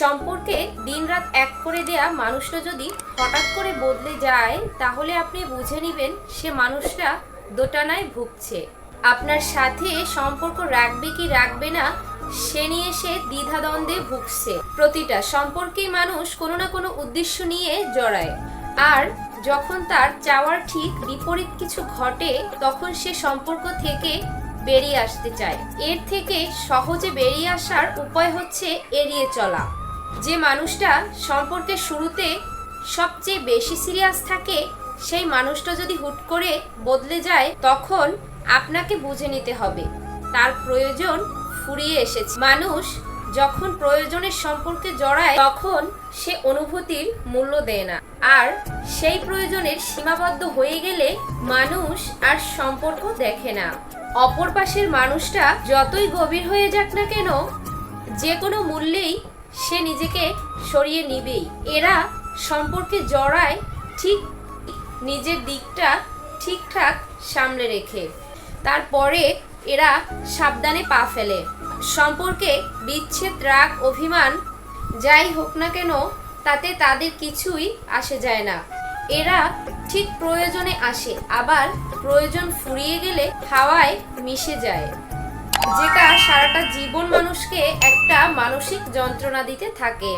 সম্পর্কে দিনরাত এক করে দেয়া মানুষটা যদি হঠাৎ করে বদলে যায়, তাহলে আপনি বুঝে নেবেন সে মানুষটা দোটানায় ভুগছে। আপনার সাথে সম্পর্ক রাখবে কি রাখবে না, সে নিয়ে সে দ্বিধাদ্বন্দ্বে ভুগছে। প্রতিটা সম্পর্কেই মানুষ কোনো না কোনো উদ্দেশ্য নিয়ে জড়ায়। আর যখন তার চাওয়ার ঠিক বিপরীত কিছু ঘটে, তখন সে সম্পর্ক থেকে বেরিয়ে আসতে চায়। এর থেকে সহজে বেরিয়ে আসার উপায় হচ্ছে এড়িয়ে চলা। যে মানুষটা সম্পর্কে শুরুতে সবচেয়ে বেশি সিরিয়াস থাকে, সেই মানুষটা যদি হুট করে বদলে যায়, তখন আপনাকে বুঝে নিতে হবে। তার প্রয়োজন ফুরিয়ে এসেছে। মানুষ যখন প্রয়োজনের সম্পর্কে জড়ায়, তখন সে অনুভূতির মূল্য দেয় না। আর সেই প্রয়োজনের সীমাবদ্ধ হয়ে গেলে মানুষ আর সম্পর্ক দেখে না। অপর পাশের মানুষটা যতই গভীর হয়ে যাক না কেন, যে কোনো মূল্যেই সে নিজেকে সরিয়ে নিবেই। এরা সম্পর্কে জড়ায় ঠিক নিজের দিকটা ঠিকঠাক সামলে রেখে। তারপরে এরা সাবধানে পা ফেলে। সম্পর্কে বিচ্ছেদ, রাগ, অভিমান যাই হোক না কেন, তাতে তাদের কিছুই আসে যায় না। এরা ঠিক প্রয়োজনে আসে, আবার প্রয়োজন ফুরিয়ে গেলে হাওয়ায় মিশে যায়। যেটা সারাটা জীবন মানুষকে একটা মানসিক যন্ত্রণা দিতে থাকে।